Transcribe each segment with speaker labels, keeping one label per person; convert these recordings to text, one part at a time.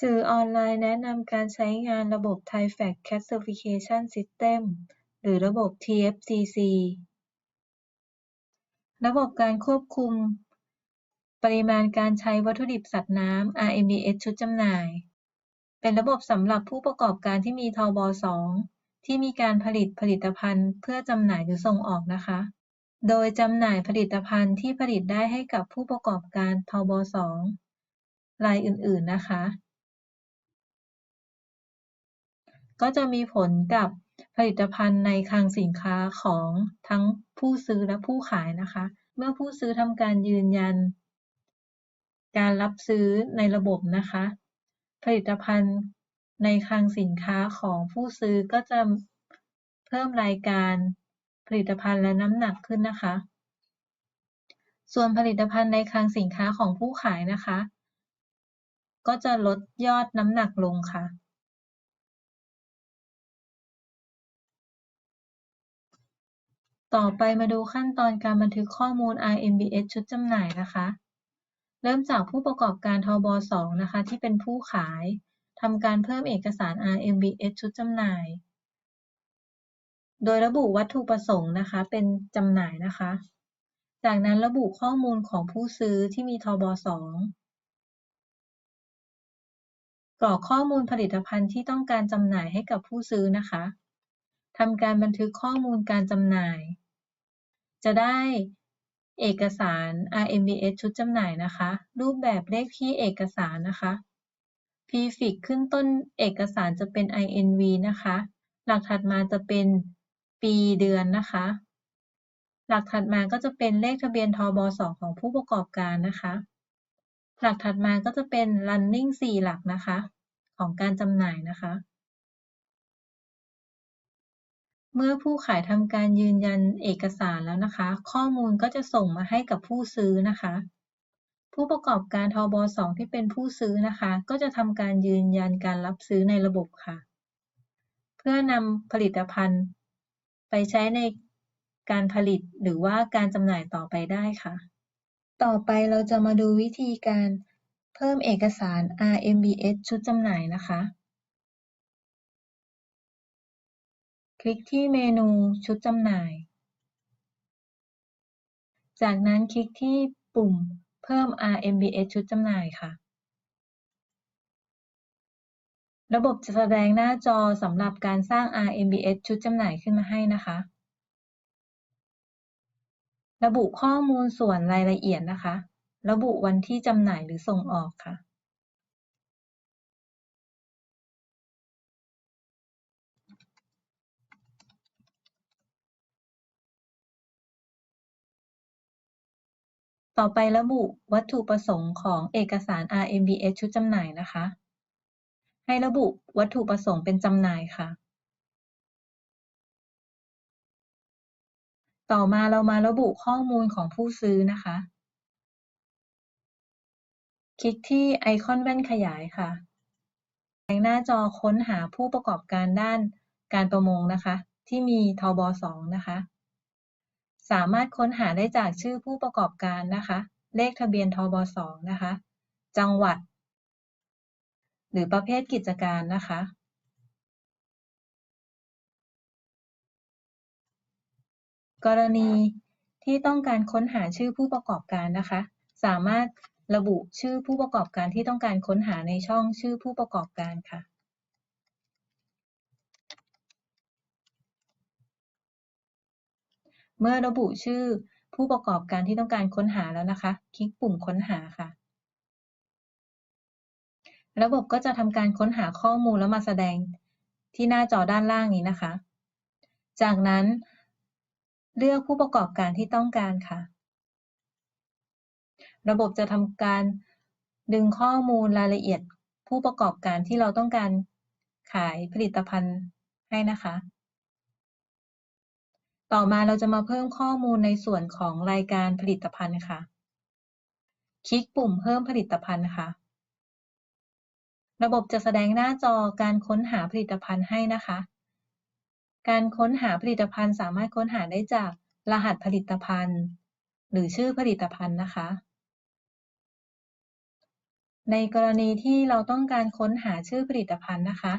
Speaker 1: สื่อออนไลน์แนะนำการใช้งานระบบ Thai Fact Classification System หรือระบบ TFCC ระบบการควบคุม ปริมาณการใช้วัตถุดิบสัตว์น้ำ RMBS ชุดจำหน่าย เป็นระบบสำหรับผู้ประกอบการที่มีทบ 2 ที่มีการผลิตผลิตภัณฑ์เพื่อจำหน่ายหรือส่งออกนะคะ โดยจำหน่ายผลิตภัณฑ์ที่ผลิตได้ให้กับผู้ประกอบการทบ 2 รายอื่น ๆ นะคะ ก็จะมีผลกับผลิตภัณฑ์ในคลังสินค้าของทั้งผู้ซื้อและผู้ขายนะคะ เมื่อผู้ซื้อทำการยืนยัน การรับซื้อในระบบนะคะ ผลิตภัณฑ์ในคลังสินค้าของผู้ซื้อก็จะเพิ่มรายการผลิตภัณฑ์และน้ำหนักขึ้นนะคะ ส่วนผลิตภัณฑ์ในคลังสินค้าของผู้ขายนะคะ ก็จะลดยอดน้ำหนักลงค่ะ ต่อไปมาดูขั้นตอนการบันทึกข้อมูล RMBS ชุดจำหน่ายนะคะ เริ่มจากผู้ประกอบการทบ 2 นะคะ ที่เป็นผู้ขายทำการเพิ่มเอกสาร RMBS ชุดจำหน่าย โดยระบุวัตถุประสงค์นะคะ เป็นจำหน่ายนะคะ จากนั้นระบุข้อมูลของผู้ซื้อที่มีทบ 2 กรอกข้อมูลผลิตภัณฑ์ที่ต้องการจำหน่ายให้กับผู้ซื้อนะคะทำการบันทึกข้อมูลการจำหน่าย จะได้เอกสาร RMBS ชุดจำหน่ายนะคะ รูปแบบเลขที่เอกสารนะคะ prefix ขึ้นต้นเอกสารจะเป็น INV นะคะ หลักถัดมาจะเป็นปีเดือนนะคะ หลักถัดมาก็จะเป็นเลขทะเบียนทบ2ของผู้ประกอบการนะคะ หลักถัดมาก็จะเป็น running 4 หลักนะคะ ของการจำหน่ายนะคะ เมื่อผู้ขายทำการยืนยันเอกสารแล้วนะคะ ข้อมูลก็จะส่งมาให้กับผู้ซื้อนะคะ ผู้ประกอบการทบ2ที่เป็นผู้ซื้อนะคะ ก็จะทำการยืนยันการรับซื้อในระบบค่ะ เพื่อนำผลิตภัณฑ์ ไปใช้ในการผลิตหรือว่าการจำหน่ายต่อไปได้ค่ะ ต่อไปเราจะมาดูวิธีการเพิ่มเอกสาร RMBS ชุดจำหน่ายนะคะ คลิกที่เมนูชุดจำหน่าย จากนั้นคลิกที่ปุ่มเพิ่ม RMBS ชุดจำหน่ายค่ะ ระบบจะแสดงหน้าจอสำหรับการสร้าง RMBS ชุดจำหน่ายขึ้นมาให้นะคะ ระบุข้อมูลส่วนรายละเอียดนะคะ ระบุวันที่จำหน่ายหรือส่งออกค่ะ ต่อไประบุวัตถุประสงค์ของเอกสาร RMBS ชุดจำหน่ายนะคะ ให้ระบุวัตถุประสงค์เป็นจำหน่ายค่ะ ต่อมาเรามาระบุข้อมูลของผู้ซื้อนะคะ คลิกที่ไอคอนแว่นขยายค่ะแสงหน้าจอค้นหาผู้ประกอบการด้านการประมงนะคะ ที่มีทบ2นะคะ สามารถค้นหาได้จากชื่อผู้ประกอบการนะคะ เลขทะเบียนทบ2นะคะ จังหวัด หรือประเภทกิจการนะคะ กรณีที่ต้องการค้นหาชื่อผู้ประกอบการนะคะ สามารถระบุชื่อผู้ประกอบการที่ต้องการค้นหาในช่องชื่อผู้ประกอบการค่ะ เมื่อระบุชื่อผู้ประกอบการที่ต้องการค้นหาแล้วนะคะ คลิกปุ่มค้นหาค่ะ ระบบก็จะทำการค้นหาข้อมูลแล้วมาแสดงที่หน้าจอด้านล่างนี้นะคะ จากนั้น เลือกผู้ประกอบการที่ต้องการค่ะ ระบบจะทำการดึงข้อมูลรายละเอียดผู้ประกอบการที่เราต้องการขายผลิตภัณฑ์ให้นะคะ ต่อมาเราจะมาเพิ่มข้อมูลในส่วนของรายการผลิตภัณฑ์ค่ะ คลิกปุ่มเพิ่มผลิตภัณฑ์ค่ะ ระบบจะแสดงหน้าจอการค้นหาผลิตภัณฑ์ให้นะคะ การค้นหาผลิตภัณฑ์สามารถค้นหาได้จากรหัสผลิตภัณฑ์ หรือชื่อผลิตภัณฑ์นะคะ ในกรณีที่เราต้องการค้นหาชื่อผลิตภัณฑ์นะคะ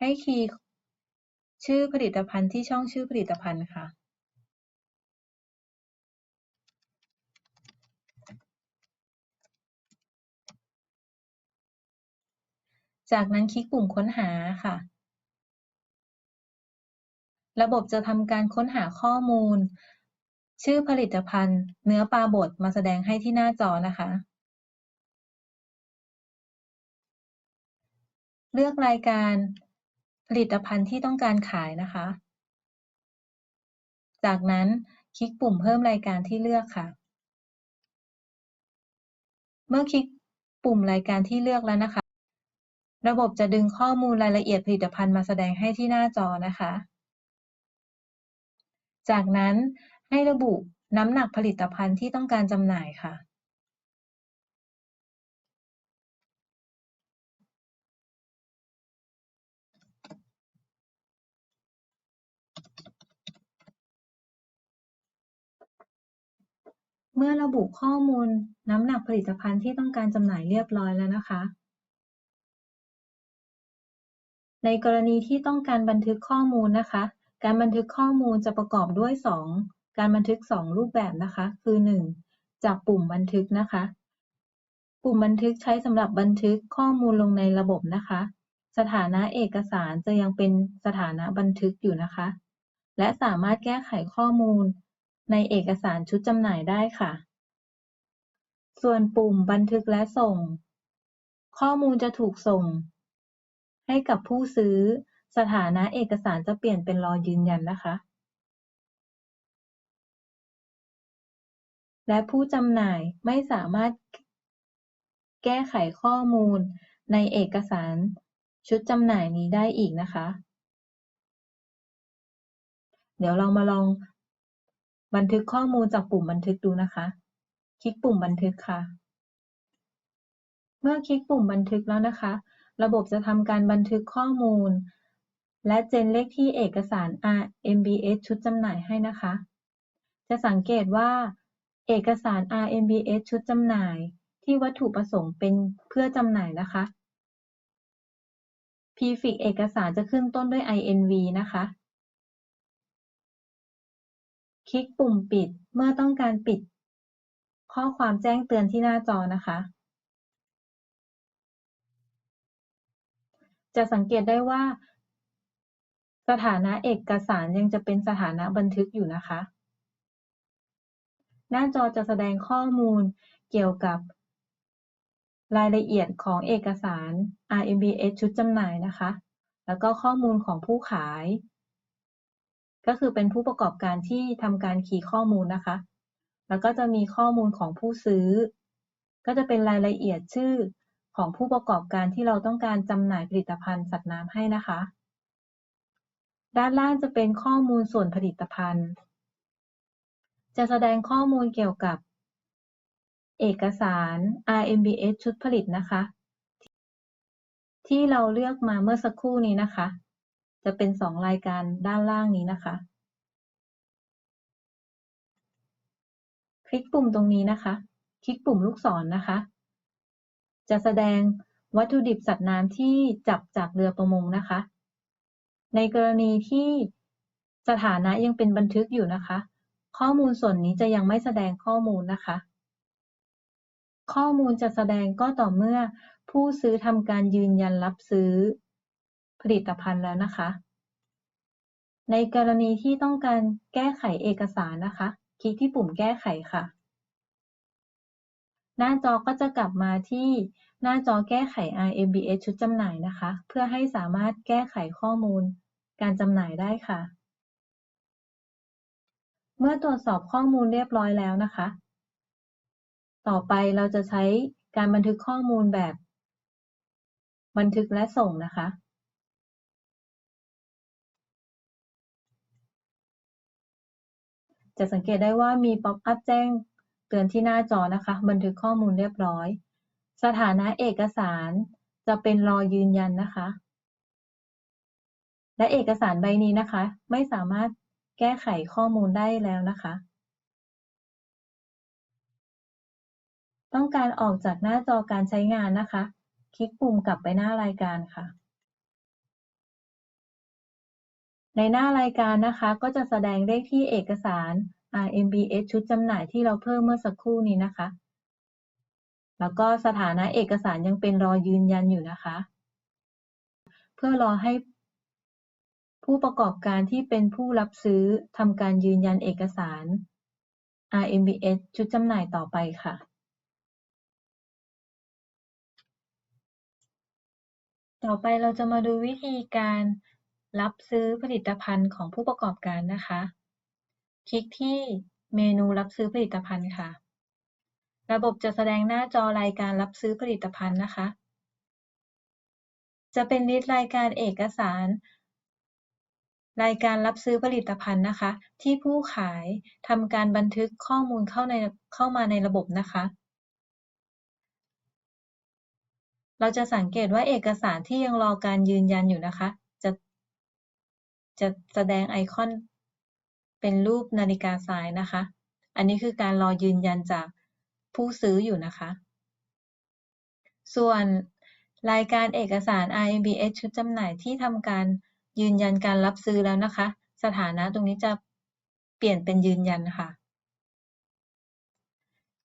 Speaker 1: ให้คีย์ ชื่อผลิตภัณฑ์ที่ช่องชื่อผลิตภัณฑ์ค่ะจากนั้นคลิกปุ่มค้นหาค่ะ ระบบจะทำการค้นหาข้อมูล ชื่อผลิตภัณฑ์ เนื้อปลาบดมาแสดงให้ที่หน้าจอนะคะ เลือกรายการ ลิตภัณฑ์ที่ต้องการขายนะคะ จากนั้นคลิกปุ่มเพิ่มรายการที่เลือกค่ะ เมื่อคลิกปุ่มรายการที่เลือกแล้วนะคะ ระบบจะดึงข้อมูลรายละเอียดผลิตภัณฑ์มาแสดงให้ที่หน้าจอนะคะ จากนั้นให้ระบุน้ำหนักผลิตภัณฑ์ที่ต้องการจำหน่ายค่ะ เมื่อระบุข้อมูลน้ำหนักผลิตภัณฑ์ที่ต้องการจำหน่ายเรียบร้อยแล้วนะคะ ในกรณีที่ต้องการบันทึกข้อมูลนะคะ การบันทึกข้อมูลจะประกอบด้วย 2 การบันทึก 2 รูปแบบนะคะ คือ 1. จากปุ่มบันทึกนะคะ ปุ่มบันทึกใช้สำหรับบันทึกข้อมูลลงในระบบนะคะ สถานะเอกสารจะยังเป็นสถานะบันทึกอยู่นะคะ และสามารถแก้ไขข้อมูล ในเอกสารชุดจำหน่ายได้ค่ะ ส่วนปุ่มบันทึกและส่ง ข้อมูลจะถูกส่ง ให้กับผู้ซื้อ สถานะเอกสารจะเปลี่ยนเป็นรอยืนยันนะคะ และผู้จำหน่ายไม่สามารถแก้ไขข้อมูลในเอกสารชุดจำหน่ายนี้ได้อีกนะคะ เดี๋ยวเรามาลอง บันทึกข้อมูลจากปุ่มบันทึกดูนะคะ คลิกปุ่มบันทึกค่ะ เมื่อคลิกปุ่มบันทึกแล้วนะคะ ระบบจะทำการบันทึกข้อมูล และเจนเลขที่เอกสาร RMBS ชุดจำหน่ายให้นะคะ จะสังเกตว่า เอกสาร RMBS ชุดจำหน่าย ที่วัตถุประสงค์เป็นเพื่อจำหน่ายนะคะ prefix เอกสารจะขึ้นต้นด้วย INV นะคะ ลิกปุ่มปิดเมื่อต้องการปิด ข้อความแจ้งเตือนที่หน้าจอนะคะ จะสังเกตได้ว่า สถานะเอกสารยังจะเป็นสถานะบันทึกอยู่นะคะ หน้าจอจะแสดงข้อมูลเกี่ยวกับรายละเอียดของเอกสาร RMBS ชุดจำหน่ายนะคะ แล้วก็ข้อมูลของผู้ขาย ก็คือเป็นผู้ประกอบการที่ทำการคีย์ข้อมูลนะคะ แล้วก็จะมีข้อมูลของผู้ซื้อ ก็จะเป็นรายละเอียดชื่อของผู้ประกอบการที่เราต้องการจำหน่ายผลิตภัณฑ์สัตว์น้ำให้นะคะ ด้านล่างจะเป็นข้อมูลส่วนผลิตภัณฑ์ จะแสดงข้อมูลเกี่ยวกับ เอกสาร RMBS ชุดผลิตนะคะ ที่เราเลือกมาเมื่อสักครู่นี้นะคะ จะเป็นสองรายการด้านล่างนี้นะคะ คลิกปุ่มตรงนี้นะคะ คลิกปุ่มลูกศรนะคะ จะแสดงวัตถุดิบสัตว์น้ำที่จับจากเรือประมงนะคะ ในกรณีที่สถานะยังเป็นบันทึกอยู่นะคะ ข้อมูลส่วนนี้จะยังไม่แสดงข้อมูลนะคะ ข้อมูลจะแสดงก็ต่อเมื่อผู้ซื้อทำการยืนยันรับซื้อ ผลิตภัณฑ์แล้วนะคะ ในกรณีที่ต้องการแก้ไขเอกสารนะคะ คลิกที่ปุ่มแก้ไขค่ะ หน้าจอก็จะกลับมาที่หน้าจอแก้ไข RMBS ชุดจำหน่ายนะคะ เพื่อให้สามารถแก้ไขข้อมูลการจำหน่ายได้ค่ะ เมื่อตรวจสอบข้อมูลเรียบร้อยแล้วนะคะ ต่อไปเราจะใช้การบันทึกข้อมูลแบบ บันทึกและส่งนะคะ จะสังเกตได้ว่ามีป๊อปอัพแจ้งเตือนที่หน้าจอนะคะ บันทึกข้อมูลเรียบร้อย สถานะเอกสารจะเป็นรอยืนยันนะคะ และเอกสารใบนี้นะคะ ไม่สามารถแก้ไขข้อมูลได้แล้วนะคะ ต้องการออกจากหน้าจอการใช้งานนะคะ คลิกปุ่มกลับไปหน้ารายการค่ะ ในหน้ารายการนะคะก็จะแสดงเลขที่เอกสาร RMBS ชุดจำหน่ายที่เราเพิ่มเมื่อสักครู่นี้นะคะ แล้วก็สถานะเอกสารยังเป็นรอยืนยันอยู่นะคะ เพื่อรอให้ผู้ประกอบการที่เป็นผู้รับซื้อทำการยืนยันเอกสาร RMBS ชุดจำหน่ายต่อไปค่ะต่อไปเราจะมาดูวิธีการ รับซื้อผลิตภัณฑ์ของผู้ประกอบการนะคะ คลิกที่เมนูรับซื้อผลิตภัณฑ์ค่ะ ระบบจะแสดงหน้าจอรายการรับซื้อผลิตภัณฑ์นะคะ จะเป็นลิสต์รายการเอกสาร รายการรับซื้อผลิตภัณฑ์นะคะ ที่ผู้ขายทำการบันทึกข้อมูลเข้าในเข้ามาในระบบนะคะ เราจะสังเกตว่าเอกสารที่ยังรอการยืนยันอยู่นะคะ จะแสดงไอคอนเป็นรูปนาฬิกาทรายนะคะ อันนี้คือการรอยืนยันจากผู้ซื้ออยู่นะคะ ส่วนรายการเอกสาร RMBS ชุดจำหน่ายที่ทำการยืนยันการรับซื้อแล้วนะคะ สถานะตรงนี้จะเปลี่ยนเป็นยืนยันค่ะ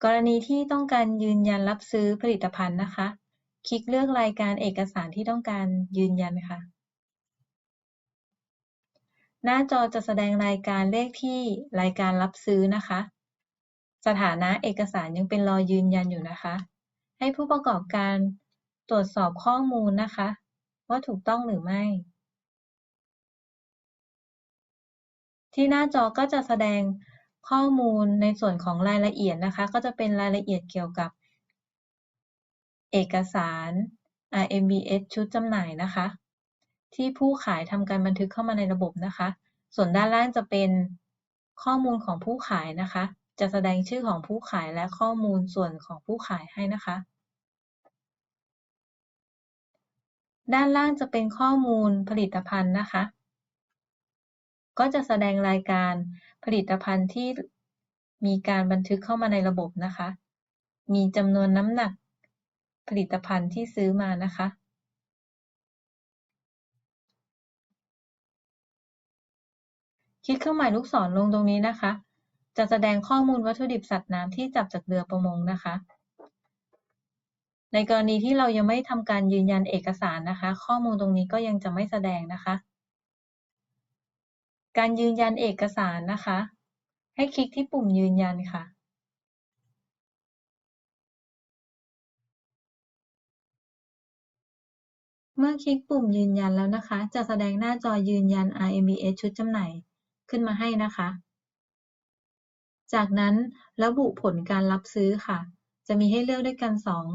Speaker 1: กรณีที่ต้องการยืนยันรับซื้อผลิตภัณฑ์นะคะ คลิกเลือกรายการเอกสารที่ต้องการยืนยันค่ะ หน้าจอจะแสดงรายการเลขที่รายการรับซื้อนะคะ สถานะเอกสารยังเป็นรอยืนยันอยู่นะคะ ให้ผู้ประกอบการตรวจสอบข้อมูลนะคะ ว่าถูกต้องหรือไม่ ที่หน้าจอก็จะแสดงข้อมูลในส่วนของรายละเอียดนะคะ ก็จะเป็นรายละเอียดเกี่ยวกับ เอกสาร RMBS ชุดจำหน่ายนะคะ ที่ผู้ขายทำการบันทึกเข้ามาในระบบนะคะ ส่วนด้านล่างจะเป็นข้อมูลของผู้ขายนะคะ จะแสดงชื่อของผู้ขายและข้อมูลส่วนของผู้ขายให้นะคะ ด้านล่างจะเป็นข้อมูลผลิตภัณฑ์นะคะ ก็จะแสดงรายการผลิตภัณฑ์ที่มีการบันทึกเข้ามาในระบบนะคะ มีจำนวนน้ำหนักผลิตภัณฑ์ที่ซื้อมานะคะ ลิกเครื่องหมายลูกศรลงตรงนี้นะคะ จะแสดงข้อมูลวัตถุดิบสัตว์น้ำที่จับจากเรือประมงนะคะ ในกรณีที่เรายังไม่ทำการยืนยันเอกสารนะคะ ข้อมูลตรงนี้ก็ยังจะไม่แสดงนะคะ การยืนยันเอกสารนะคะ ให้คลิกที่ปุ่มยืนยันค่ะเมื่อคลิกปุ่มยืนยันแล้วนะคะ จะแสดงหน้าจอยืนยัน RMBS ชุดจำหน่าย ขึ้นมาให้นะคะ จากนั้นระบุผลการรับซื้อค่ะ จะมีให้เลือกด้วยกันสอง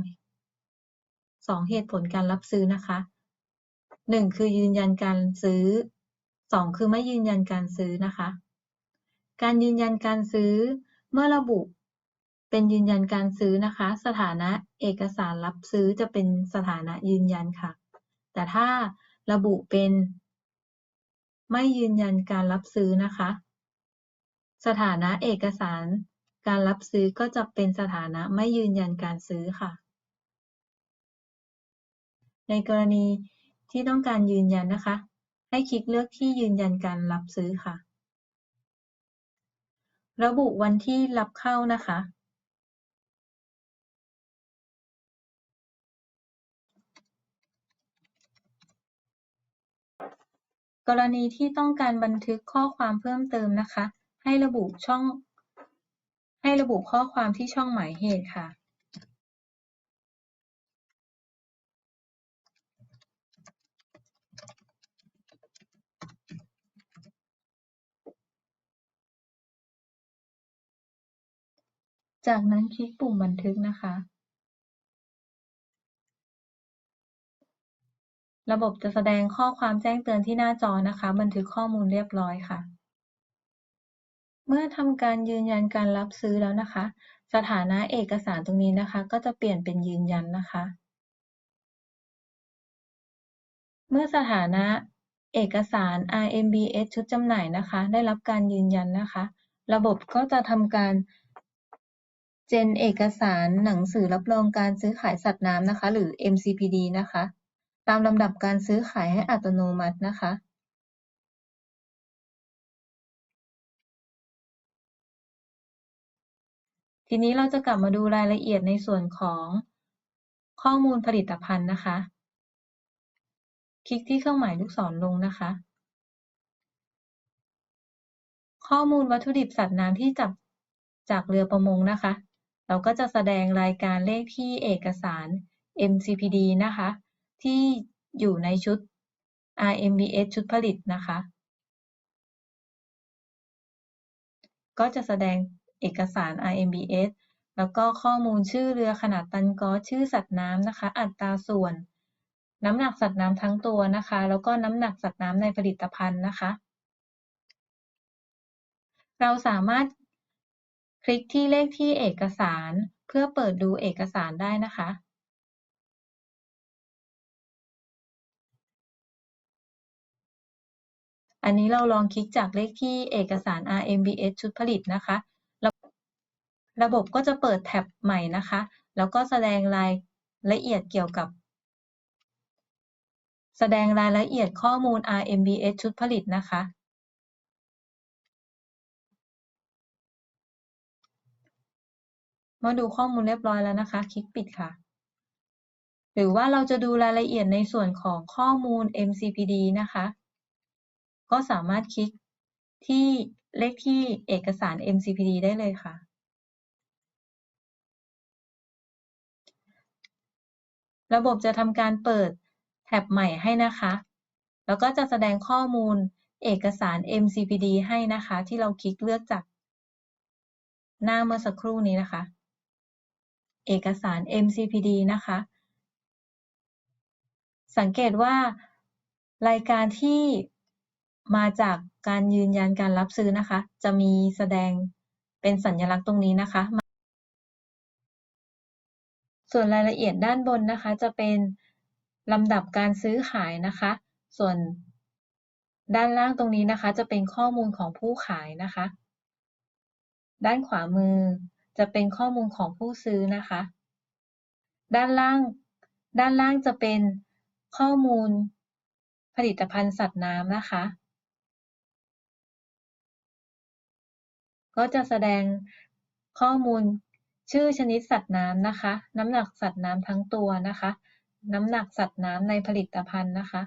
Speaker 1: สองเหตุผลการรับซื้อนะคะหนึ่งคือยืนยันการซื้อสองคือไม่ยืนยันการซื้อนะคะ การยืนยันการซื้อ เมื่อระบุเป็นยืนยันการซื้อนะคะ สถานะเอกสารรับซื้อจะเป็นสถานะยืนยันค่ะ แต่ถ้าระบุเป็น ไม่ยืนยันการรับซื้อนะคะ สถานะเอกสาร การรับซื้อก็จะเป็นสถานะไม่ยืนยันการซื้อค่ะ ในกรณีที่ต้องการยืนยันนะคะ ให้คลิกเลือกที่ยืนยันการรับซื้อค่ะ ระบุวันที่รับเข้านะคะ กรณีที่ต้องการบันทึกข้อความเพิ่มเติมนะคะ ให้ระบุช่อง ให้ระบุข้อความที่ช่องหมายเหตุค่ะจากนั้นคลิกปุ่มบันทึกนะคะ ระบบจะแสดงข้อความแจ้งเตือนที่หน้าจอนะคะ บันทึกข้อมูลเรียบร้อยค่ะ เมื่อทำการยืนยันการรับซื้อแล้วนะคะ สถานะเอกสารตรงนี้นะคะ ก็จะเปลี่ยนเป็นยืนยันนะคะ เมื่อสถานะเอกสาร RMBS ชุดจำหน่ายนะคะ ได้รับการยืนยันนะคะ ระบบก็จะทำการเจนเอกสารหนังสือรับรองการซื้อขายสัตว์น้ำนะคะ หรือ MCPD นะคะ ตามลำดับการซื้อขายให้อัตโนมัตินะคะทีนี้เราจะกลับมาดูรายละเอียดในส่วนของข้อมูลผลิตภัณฑ์นะคะ คลิกที่เครื่องหมายลูกศรลงนะคะ ข้อมูลวัตถุดิบสัตว์น้ำที่จับจากเรือประมงนะคะ เราก็จะแสดงรายการเลขที่เอกสาร MCPD นะคะ ที่อยู่ในชุด RMBS ชุดผลิตนะคะ ก็จะแสดงเอกสาร RMBS แล้วก็ข้อมูลชื่อเรือขนาดตันกอชื่อสัตว์น้ำนะคะ อัตราส่วน น้ำหนักสัตว์น้ำทั้งตัวนะคะ แล้วก็น้ำหนักสัตว์น้ำในผลิตภัณฑ์นะคะ เราสามารถคลิกที่เลขที่เอกสารเพื่อเปิดดูเอกสารได้นะคะ อันนี้เราลองคลิกจากเลขที่เอกสาร RMBS ชุดผลิตนะคะ ระบบก็จะเปิดแท็บใหม่นะคะ แล้วก็แสดงรายละเอียดเกี่ยวกับ แสดงรายละเอียดข้อมูล RMBS ชุดผลิตนะคะมื่อดูข้อมูลเรียบร้อยแล้วนะคะ คลิกปิดค่ะหรือว่าเราจะดูรายละเอียดในส่วนของข้อมูล MCPD นะคะ ก็สามารถคลิกที่เลขที่เอกสาร MCPD ได้เลยค่ะ ระบบจะทำการเปิดแท็บใหม่ให้นะคะ แล้วก็จะแสดงข้อมูลเอกสาร MCPD ให้นะคะ ที่เราคลิกเลือกจากหน้าเมื่อสักครู่นี้นะคะ เอกสาร MCPD นะคะ สังเกตว่ารายการที่ มาจากการยืนยันการรับซื้อนะคะ จะมีแสดงเป็นสัญลักษณ์ตรงนี้นะคะ ส่วนรายละเอียดด้านบนนะคะ จะเป็นลำดับการซื้อขายนะคะ ส่วนด้านล่างตรงนี้นะคะ จะเป็นข้อมูลของผู้ขายนะคะ ด้านขวามือจะเป็นข้อมูลของผู้ซื้อนะคะ ด้านล่าง ด้านล่างจะเป็นข้อมูลผลิตภัณฑ์สัตว์น้ำนะคะ ก็จะแสดงข้อมูลชื่อชนิดสัตว์น้ำนะคะ น้ำหนักสัตว์น้ำทั้งตัวนะคะ น้ำหนักสัตว์น้ำในผลิตภัณฑ์นะคะ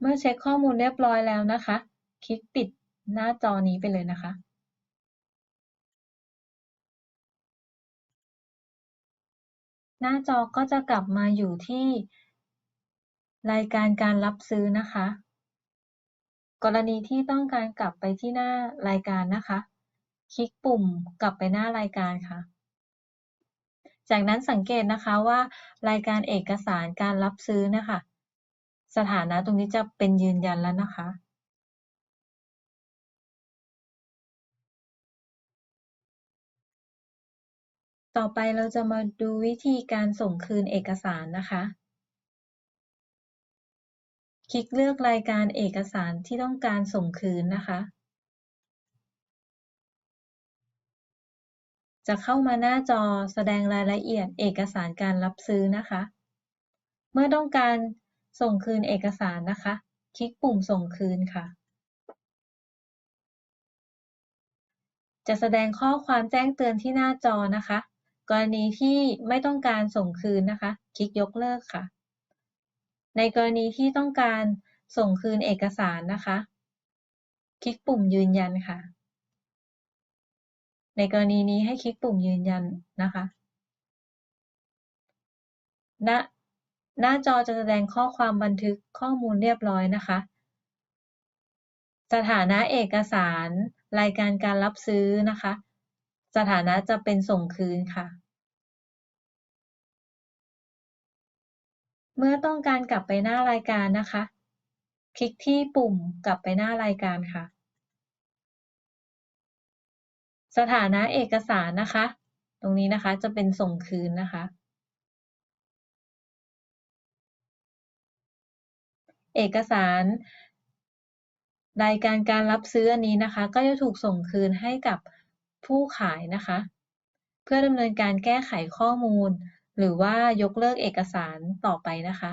Speaker 1: เมื่อเช็คข้อมูลเรียบร้อยแล้วนะคะ คลิกปิดหน้าจอนี้ไปเลยนะคะหน้าจอก็จะกลับมาอยู่ที่ รายการการรับซื้อนะคะ กรณีที่ต้องการกลับไปที่หน้ารายการนะคะ คลิกปุ่มกลับไปหน้ารายการค่ะ จากนั้นสังเกตนะคะว่า รายการเอกสารการรับซื้อนะคะ สถานะตรงนี้จะเป็นยืนยันแล้วนะคะต่อไปเราจะมาดูวิธีการส่งคืนเอกสารนะคะ คลิกเลือกรายการเอกสารที่ต้องการส่งคืนนะคะ จะเข้ามาหน้าจอแสดงรายละเอียดเอกสารการรับซื้อนะคะ เมื่อต้องการส่งคืนเอกสารนะคะ คลิกปุ่มส่งคืนค่ะ จะแสดงข้อความแจ้งเตือนที่หน้าจอนะคะ กรณีที่ไม่ต้องการส่งคืนนะคะ คลิกยกเลิกค่ะ ในกรณีที่ต้องการส่งคืนเอกสารนะคะ คลิกปุ่มยืนยันค่ะ ในกรณีนี้ให้คลิกปุ่มยืนยันนะคะหน้าหน้าจอจะแสดงข้อความบันทึกข้อมูลเรียบร้อยนะคะ สถานะเอกสาร รายการการรับซื้อนะคะ สถานะจะเป็นส่งคืนค่ะ เมื่อต้องการกลับไปหน้ารายการนะคะ คลิกที่ปุ่มกลับไปหน้ารายการค่ะ สถานะเอกสารนะคะ ตรงนี้นะคะจะเป็นส่งคืนนะคะ เอกสารรายการการรับซื้ออันนี้นะคะ ก็จะถูกส่งคืนให้กับผู้ขายนะคะ เพื่อดำเนินการแก้ไขข้อมูล หรือว่ายกเลิกเอกสารต่อไปนะคะ